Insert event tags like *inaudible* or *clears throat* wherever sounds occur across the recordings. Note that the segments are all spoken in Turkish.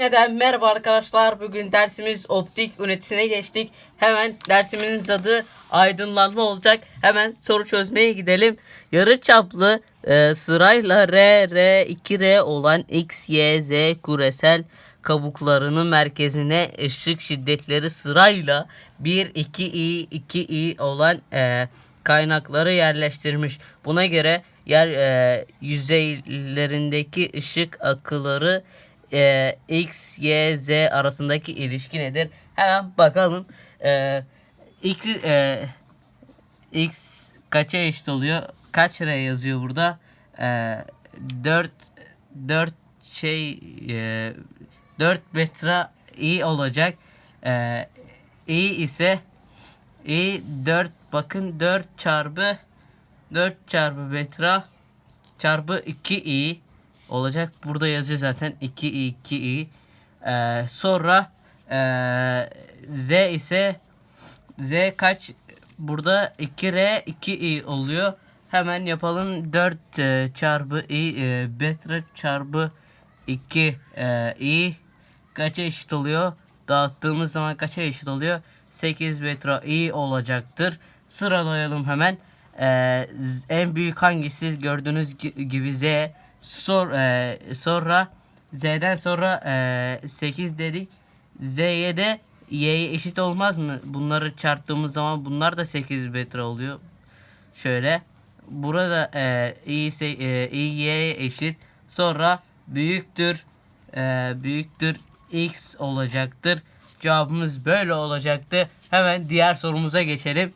Neden? Merhaba arkadaşlar. Bugün dersimiz optik ünitesine geçtik. Hemen dersimizin adı aydınlanma olacak. Hemen soru çözmeye gidelim. Yarı çaplı e, sırayla R R 2R olan X Y Z küresel kabuklarının merkezine ışık şiddetleri sırayla 1 2 I 2 I olan e, kaynakları yerleştirmiş. Buna göre yer e, yüzeylerindeki ışık akıları e, X, Y, Z arasındaki ilişki nedir? Hemen bakalım. E, X, e, X kaça eşit oluyor? Kaç R yazıyor burada? E, 4 4 şey e, 4 metre i olacak. E, i ise i 4 bakın 4 çarpı 4 çarpı metre çarpı 2i olacak. Burada yazıyor zaten 2i 2i. Ee, sonra ee, z ise z kaç? Burada 2r 2i oluyor. Hemen yapalım 4 e, çarpı i e, metre çarpı 2 e, i kaça eşit oluyor? Dağıttığımız zaman kaça eşit oluyor? 8 metre i olacaktır. Sıralayalım hemen. Ee, en büyük hangisi gördüğünüz gi- gibi z sor e, sonra z'den sonra e, 8 dedik. Z'ye de y'ye eşit olmaz mı? Bunları çarptığımız zaman bunlar da 8 metre oluyor. Şöyle burada e, e, y'ye eşit. Sonra büyüktür e, büyüktür x olacaktır. Cevabımız böyle olacaktı. Hemen diğer sorumuza geçelim.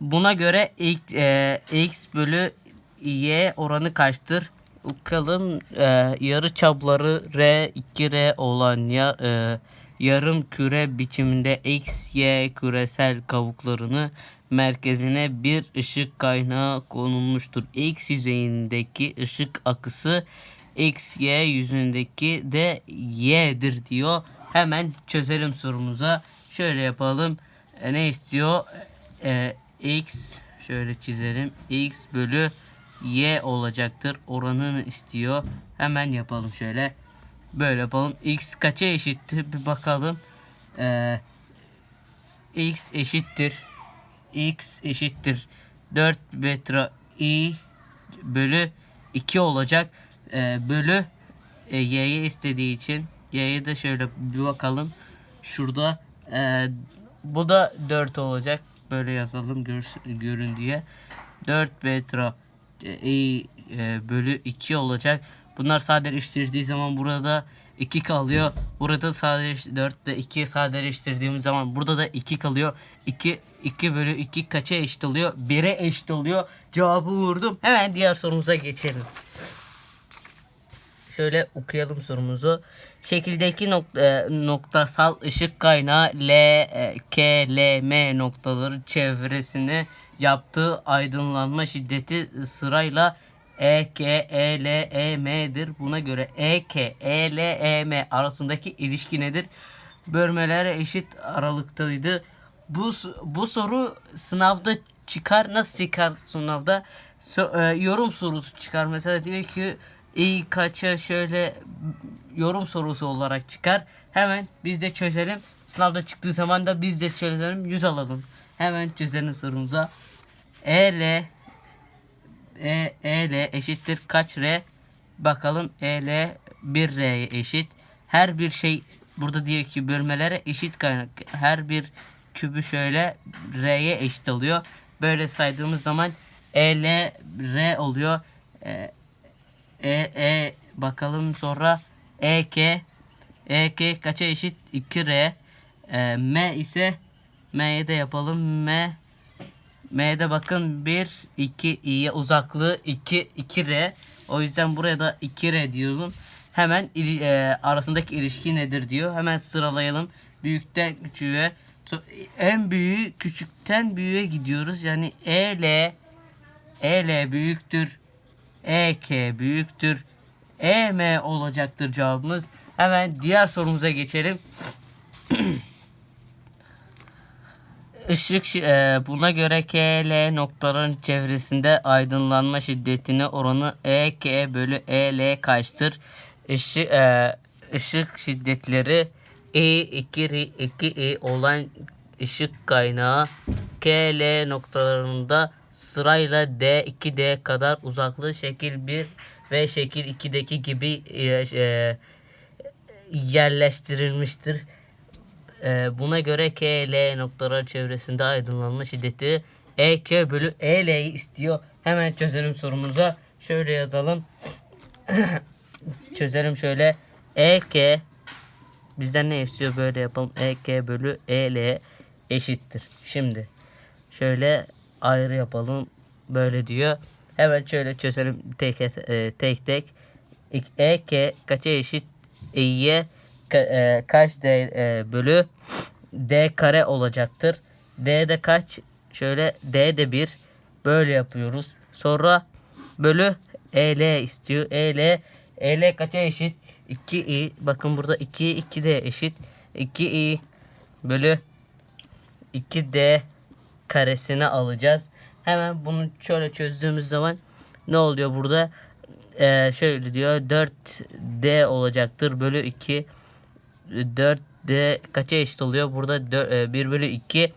Buna göre x, e, x bölü y oranı kaçtır? Bakalım e, yarı çapları r 2r olan ya, e, yarım küre biçiminde x y küresel kabuklarını merkezine bir ışık kaynağı konulmuştur. X yüzeyindeki ışık akısı x y yüzündeki de y'dir diyor. Hemen çözelim sorumuza. Şöyle yapalım. E, ne istiyor? E, x şöyle çizelim. x bölü y olacaktır. Oranını istiyor. Hemen yapalım şöyle. Böyle yapalım. x kaça eşittir? Bir bakalım. Ee, x eşittir. x eşittir. 4 metre i bölü 2 olacak. Ee, bölü e, y'ye istediği için y'ye de şöyle bir bakalım. Şurada e, bu da 4 olacak. Böyle yazalım görsün, görün diye. 4 metre i e, bölü 2 olacak. Bunlar sadeleştirdiği zaman burada 2 kalıyor. Burada sadece 4 ile 2 sadeleştirdiğimiz zaman burada da 2 kalıyor. 2 2 bölü 2 kaça eşit oluyor? 1'e eşit oluyor. Cevabı vurdum. Hemen diğer sorumuza geçelim. Şöyle okuyalım sorumuzu. Şekildeki nokta, e, noktasal ışık kaynağı L, e, K, L, M noktaları çevresine yaptığı aydınlanma şiddeti sırayla E, K, E, L, E, M'dir. Buna göre E, K, E, L, E, M arasındaki ilişki nedir? Bölmelere eşit aralıktaydı. Bu, bu soru sınavda çıkar. Nasıl çıkar sınavda? So- e, yorum sorusu çıkar. Mesela diyor ki iyi kaça şöyle yorum sorusu olarak çıkar. Hemen biz de çözelim. Sınavda çıktığı zaman da biz de çözelim. 100 alalım. Hemen çözelim sorumuza. E L E, e L eşittir kaç R? Bakalım E L 1 R'ye eşit. Her bir şey burada diyor ki bölmelere eşit kaynak. Her bir kübü şöyle R'ye eşit oluyor. Böyle saydığımız zaman E L R oluyor. E, e, e bakalım sonra E K E K kaça eşit 2 R E, M ise M'ye de yapalım. M. M'de bakın. 1 2 i'ye uzaklığı. 2 2 R o yüzden buraya da 2 R diyorum. Hemen ili- e, arasındaki ilişki nedir diyor. Hemen sıralayalım. Büyükten küçüğe en büyüğü küçükten büyüğe gidiyoruz. Yani E L E L büyüktür. E K büyüktür. E M olacaktır cevabımız. Hemen diğer sorumuza geçelim. *clears throat* Işık e, buna göre K, L noktaların çevresinde aydınlanma şiddetine oranı E, K bölü E, L kaçtır? ışık, e, ışık şiddetleri E2 2E olan ışık kaynağı KL noktalarında sırayla D2D kadar uzaklığı şekil 1 ve şekil 2'deki gibi e, e, yerleştirilmiştir. Ee, buna göre K, L noktaları çevresinde aydınlanma şiddeti E, K bölü E, L'yi istiyor. Hemen çözelim sorumuza. Şöyle yazalım. *coughs* çözelim şöyle. E, K bizden ne istiyor? Böyle yapalım. E, K bölü E, L eşittir. Şimdi şöyle ayrı yapalım. Böyle diyor. Hemen şöyle çözelim tek e, tek. tek. E, K kaça eşit? E'ye e, kaç D e, bölü D kare olacaktır. D de kaç? Şöyle D de 1. Böyle yapıyoruz. Sonra bölü EL istiyor. EL EL kaça eşit? 2i. Bakın burada 2 2 de eşit. 2i bölü 2d karesini alacağız. Hemen bunu şöyle çözdüğümüz zaman ne oluyor burada? Ee, şöyle diyor 4d olacaktır bölü 2 4d kaça eşit oluyor? Burada 1 bölü 2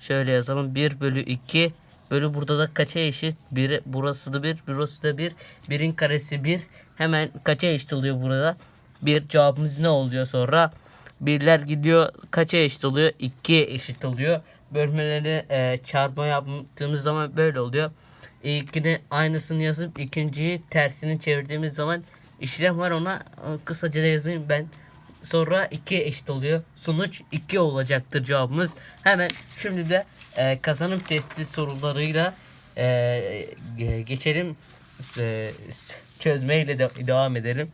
şöyle yazalım 1 bölü 2 bölü burada da kaça eşit? 1 burası da 1 burası da 1 1'in karesi 1 hemen kaça eşit oluyor burada? 1 cevabımız ne oluyor sonra? Birler gidiyor kaça eşit oluyor? 2'ye eşit oluyor. Bölmeleri e, çarpma yaptığımız zaman böyle oluyor. İlkini aynısını yazıp ikinciyi tersini çevirdiğimiz zaman işlem var ona e, kısaca yazayım ben. Sonra 2 eşit oluyor. Sonuç 2 olacaktır cevabımız. Hemen şimdi de e, kazanım testi sorularıyla e, ge- geçelim. E, çözmeyle de devam edelim.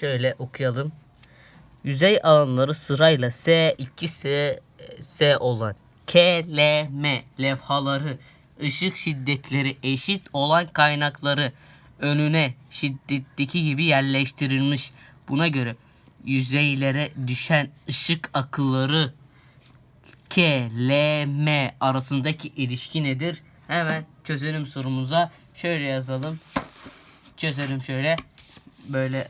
Şöyle okuyalım. Yüzey alanları sırayla S2 S, S olan KLM levhaları ışık şiddetleri eşit olan kaynakları önüne şiddetteki gibi yerleştirilmiş. Buna göre yüzeylere düşen ışık akılları K, L, M arasındaki ilişki nedir? Hemen çözelim sorumuza. Şöyle yazalım. Çözelim şöyle. Böyle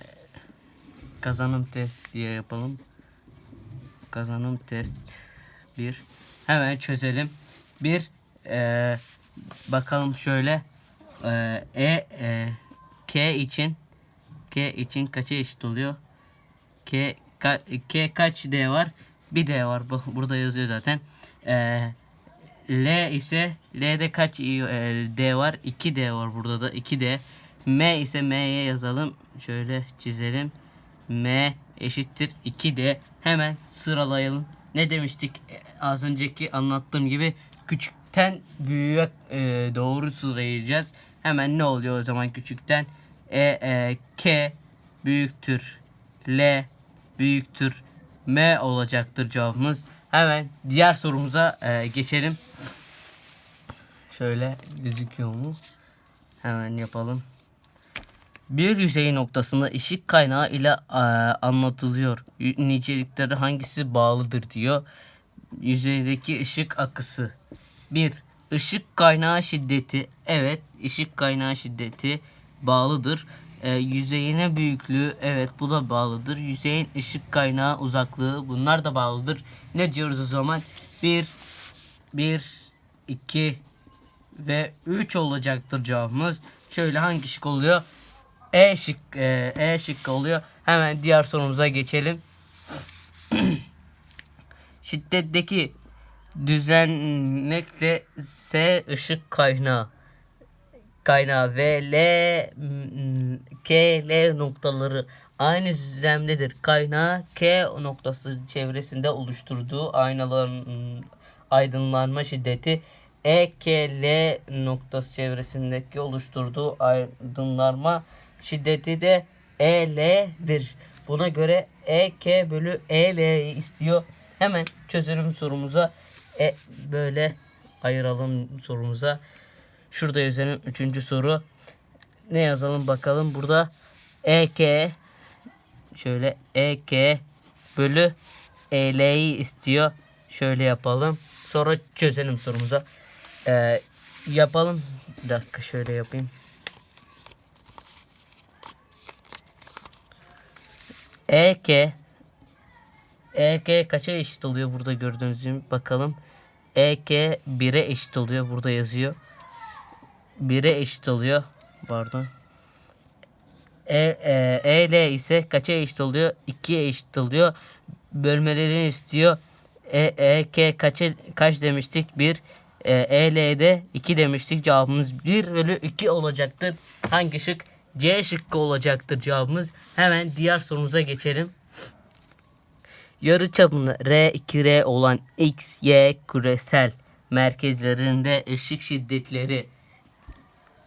kazanım test diye yapalım. Kazanım test 1. Hemen çözelim. 1 bakalım şöyle e, e, e, K için K için kaça eşit oluyor? K, ka, K kaç D var? Bir D var. Burada yazıyor zaten. E, L ise L'de kaç e, D var? 2 D var burada da 2 D. M ise M'ye yazalım. Şöyle çizelim. M eşittir 2D. Hemen sıralayalım. Ne demiştik E, az önceki anlattığım gibi küçükten büyüğe e, doğru sıralayacağız. Hemen ne oluyor o zaman küçükten? E, e, K büyüktür. L büyüktür. M olacaktır cevabımız. Hemen diğer sorumuza e, geçelim. Şöyle gözüküyor mu? Hemen yapalım. Bir yüzey noktasında ışık kaynağı ile e, anlatılıyor. Nicelikleri hangisi bağlıdır diyor. Yüzeydeki ışık akısı. 1. Işık kaynağı şiddeti. Evet, ışık kaynağı şiddeti bağlıdır. E, yüzeyine büyüklüğü. Evet, bu da bağlıdır. Yüzeyin ışık kaynağı uzaklığı. Bunlar da bağlıdır. Ne diyoruz o zaman? 1 1 2 ve 3 olacaktır cevabımız. Şöyle hangi şık oluyor? E şık e, e şıkkı oluyor. Hemen diğer sorumuza geçelim. *clears throat* Şiddetteki düzenekle S ışık kaynağı kaynağı ve L K L noktaları aynı düzlemdedir. Kaynağı K noktası çevresinde oluşturduğu aynaların aydınlanma şiddeti E K L noktası çevresindeki oluşturduğu aydınlanma şiddeti de E L'dir. Buna göre E K bölü E L'yi istiyor. Hemen çözelim sorumuza. E böyle ayıralım sorumuza. Şurada yazalım. Üçüncü soru. Ne yazalım bakalım. Burada EK şöyle EK bölü EL'yi istiyor. Şöyle yapalım. Sonra çözelim sorumuza. Ee, yapalım. Bir dakika şöyle yapayım. EK EK kaça eşit oluyor burada gördüğünüz gibi bakalım. EK 1'e eşit oluyor burada yazıyor. 1'e eşit oluyor. Pardon. E, e, EL ise kaça eşit oluyor? 2'ye eşit oluyor. Bölmelerini istiyor. E, EK kaça, kaç demiştik? 1. E, EL'de 2 demiştik. Cevabımız 1 bölü 2 olacaktır. Hangi şık? C şıkkı olacaktır cevabımız. Hemen diğer sorumuza geçelim. Yarı çapında R2R olan X, Y küresel merkezlerinde ışık şiddetleri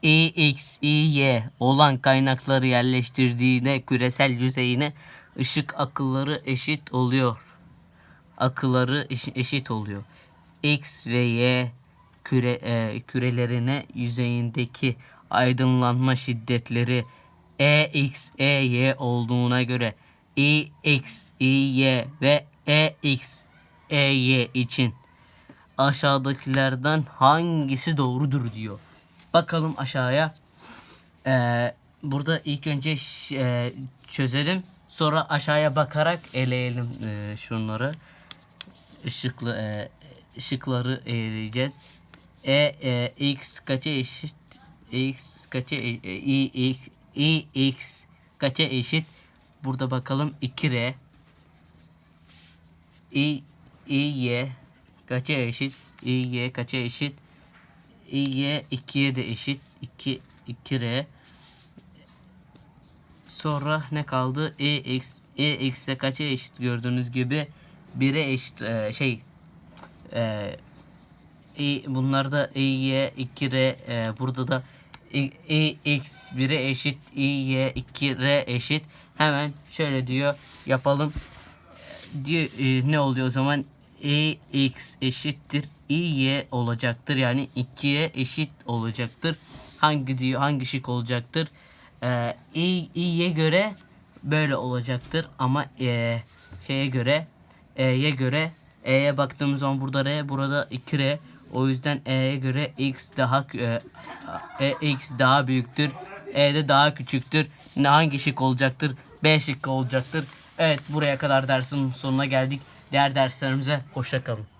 İX, İY olan kaynakları yerleştirdiğinde küresel yüzeyine ışık akılları eşit oluyor. Akılları eş- eşit oluyor. X ve Y küre, e, kürelerine yüzeyindeki aydınlanma şiddetleri EX, EY olduğuna göre İX, İY ve EX, EY için aşağıdakilerden hangisi doğrudur diyor. Bakalım aşağıya. Ee, burada ilk önce e, çözelim. Sonra aşağıya bakarak eleyelim e, şunları. Işıklı e, ışıkları eleyeceğiz. E, e x kaça eşit? x kaça e, e, i i x kaça eşit? Burada bakalım 2r i i y kaça eşit? i y kaça eşit? Y 2'ye de eşit. 2 2r Sonra ne kaldı? E x e x'e kaça eşit? Gördüğünüz gibi 1'e eşit e, şey e, e, bunlarda e y 2 r e, burada da e, e x 1'e eşit. E y 2 r eşit. Hemen şöyle diyor yapalım. Diyor e, ne oluyor o zaman? E x eşittir i y olacaktır. Yani 2'ye eşit olacaktır. Hangi diyor hangi şık olacaktır? E, i i'ye göre böyle olacaktır. Ama e, şeye göre e'ye göre e'ye baktığımız zaman burada r burada 2r o yüzden e'ye göre x daha e, e, x daha büyüktür. E'de daha küçüktür. Ne hangi şık olacaktır? B şıkkı olacaktır. Evet buraya kadar dersin sonuna geldik. Diğer derslerimize hoşça kalın